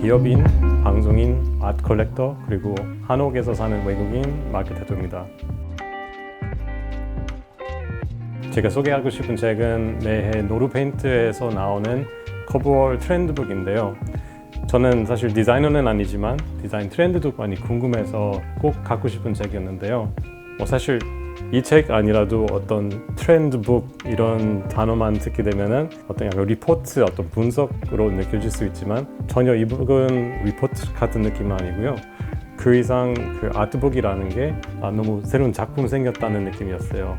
기업인, 방송인, 아트 컬렉터 그리고 한옥에서 사는 외국인 마케터입니다. 제가 소개하고 싶은 책은 매해 노루페인트에서 나오는 커버월 트렌드북인데요. 저는 사실 디자이너는 아니지만 디자인 트렌드도 많이 궁금해서 꼭 갖고 싶은 책이었는데요. 뭐 사실 이 책 아니라도 어떤 트렌드북 이런 단어만 듣게 되면은 어떤 약간 리포트 어떤 분석으로 느껴질 수 있지만 전혀 이 북은 리포트 같은 느낌은 아니고요. 그 이상 그 아트북이라는 게 아, 너무 새로운 작품 생겼다는 느낌이었어요.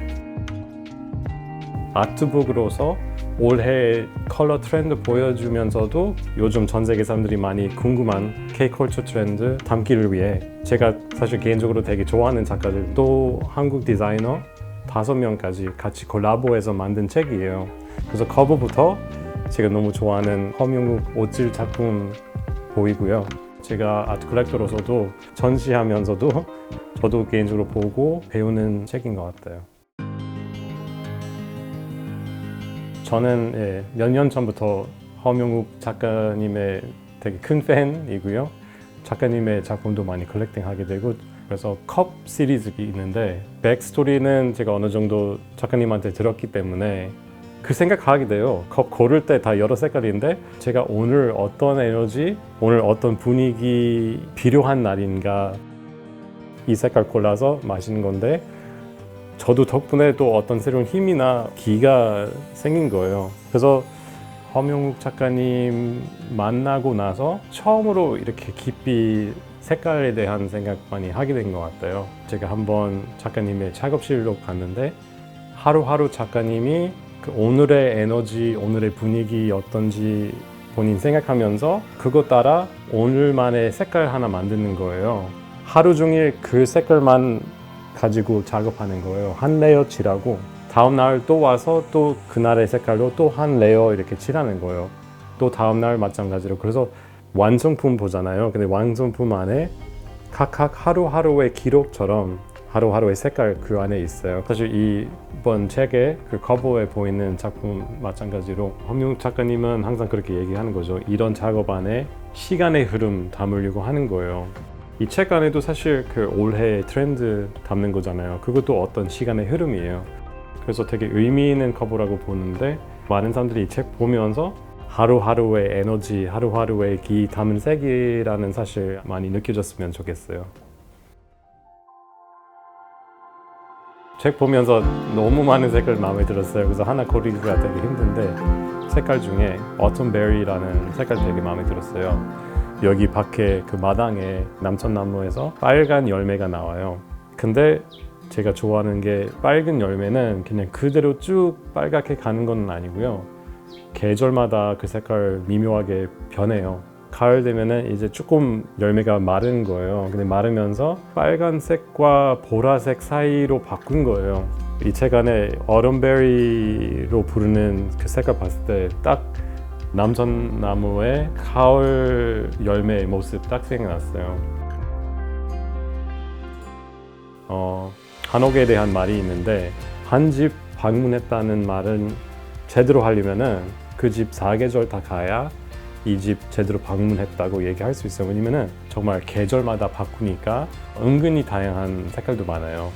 아트북으로서 올해 컬러 트렌드 보여주면서도 요즘 전 세계 사람들이 많이 궁금한 K-컬처 트렌드 담기를 위해 제가 사실 개인적으로 되게 좋아하는 작가들 또 한국 디자이너 다섯 명까지 같이 콜라보해서 만든 책이에요. 그래서 커버부터 제가 너무 좋아하는 허명욱 옷질 작품 보이고요. 제가 아트 컬렉터로서도 전시하면서도 저도 개인적으로 보고 배우는 책인 것 같아요. 저는 예, 몇년 전부터 허명욱 작가님의 되게 큰 팬이고요. 작가님의 작품도 많이 컬렉팅하게 되고 그래서 컵 시리즈가 있는데 백스토리는 제가 어느 정도 작가님한테 들었기 때문에 그 생각하게 돼요. 컵 고를 때 다 여러 색깔인데 제가 오늘 어떤 에너지, 오늘 어떤 분위기 필요한 날인가 이 색깔 골라서 마시는 건데 저도 덕분에 또 어떤 새로운 힘이나 기가 생긴 거예요. 그래서 허명욱 작가님 만나고 나서 처음으로 이렇게 깊이 색깔에 대한 생각 많이 하게 된 것 같아요. 제가 한번 작가님의 작업실로 갔는데 하루하루 작가님이 그 오늘의 에너지, 오늘의 분위기 어떤지 본인 생각하면서 그것 따라 오늘만의 색깔 하나 만드는 거예요. 하루 종일 그 색깔만 가지고 작업하는 거예요. 한 레이어 칠하고 다음 날 또 와서 또 그날의 색깔로 또 한 레이어 이렇게 칠하는 거예요. 또 다음 날 마찬가지로 그래서 완성품 보잖아요. 근데 완성품 안에 각각 하루하루의 기록처럼 하루하루의 색깔 그 안에 있어요. 사실 이번 책의 그 커버에 보이는 작품 마찬가지로 허명 작가님은 항상 그렇게 얘기하는 거죠. 이런 작업 안에 시간의 흐름 담으려고 하는 거예요. 이 책 안에도 사실 그 올해 트렌드 담는 거잖아요. 그것도 어떤 시간의 흐름이에요. 그래서 되게 의미 있는 커버라고 보는데 많은 사람들이 이 책 보면서 하루하루의 에너지, 하루하루의 기 담은 색이라는 사실 많이 느껴졌으면 좋겠어요. 책 보면서 너무 많은 색깔 마음에 들었어요. 그래서 하나 고르기가 되게 힘든데 색깔 중에 어텀 베리라는 색깔 되게 마음에 들었어요. 여기 밖에 그 마당에 남천나무에서 빨간 열매가 나와요. 근데 제가 좋아하는 게 빨간 열매는 그냥 그대로 쭉 빨갛게 가는 건 아니고요. 계절마다 그 색깔 미묘하게 변해요. 가을 되면은 이제 조금 열매가 마른 거예요. 근데 마르면서 빨간색과 보라색 사이로 바꾼 거예요. 이 책 안에 어른베리로 부르는 그 색깔 봤을 때 딱 남전나무의 가을 열매의 모습 딱 생각났어요. 어, 한옥에 대한 말이 있는데 한 집 방문했다는 말은 제대로 하려면은 그 집 사계절 다 가야 이 집 제대로 방문했다고 얘기할 수 있어요. 왜냐면은 정말 계절마다 바꾸니까 은근히 다양한 색깔도 많아요.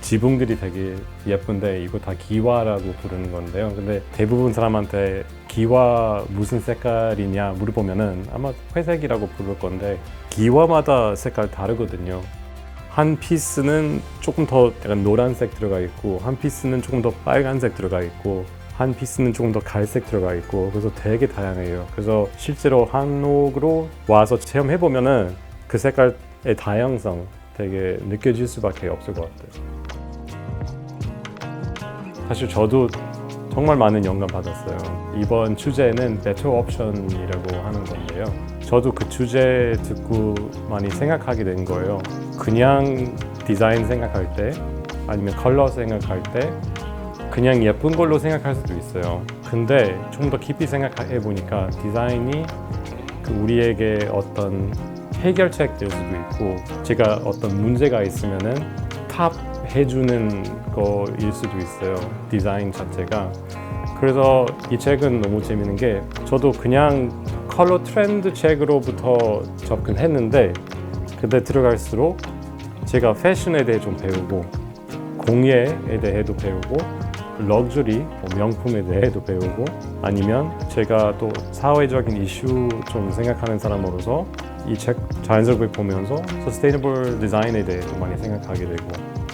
지붕들이 되게 예쁜데 이거 다 기와라고 부르는 건데요. 근데 대부분 사람한테 기와 무슨 색깔이냐 물어보면은 아마 회색이라고 부를 건데 기와마다 색깔 다르거든요. 한 피스는 조금 더 약간 노란색 들어가 있고 한 피스는 조금 더 빨간색 들어가 있고 한 피스는 조금 더 갈색 들어가 있고 그래서 되게 다양해요. 그래서 실제로 한옥으로 와서 체험해 보면은 그 색깔의 다양성 되게 느껴질 수밖에 없을 것 같아요. 사실 저도 정말 많은 영감 받았어요. 이번 주제는 베터 옵션이라고 하는 건데요. 저도 그 주제 듣고 많이 생각하게 된 거예요. 그냥 디자인 생각할 때 아니면 컬러 생각할 때 그냥 예쁜 걸로 생각할 수도 있어요. 근데 좀 더 깊이 생각해 보니까 디자인이 그 우리에게 어떤 해결책 될 수도 있고 제가 어떤 문제가 있으면은 탑 해주는 거일 수도 있어요. 디자인 자체가. 그래서 이 책은 너무 재밌는 게 저도 그냥 컬러 트렌드 책으로부터 접근했는데 그때 들어갈수록 제가 패션에 대해 좀 배우고 공예에 대해도 배우고 럭셔리, 뭐 명품에 대해도 배우고 아니면 제가 또 사회적인 이슈 좀 생각하는 사람으로서 이 책 자연스럽게 보면서 서스테이너블 디자인에 대해서 많이 생각하게 되고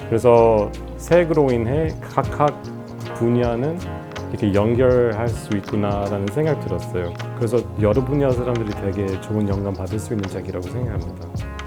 그래서 색으로 인해 각각 분야는 이렇게 연결할 수 있구나라는 생각 들었어요. 그래서 여러 분야 사람들이 되게 좋은 영감 받을 수 있는 책이라고 생각합니다.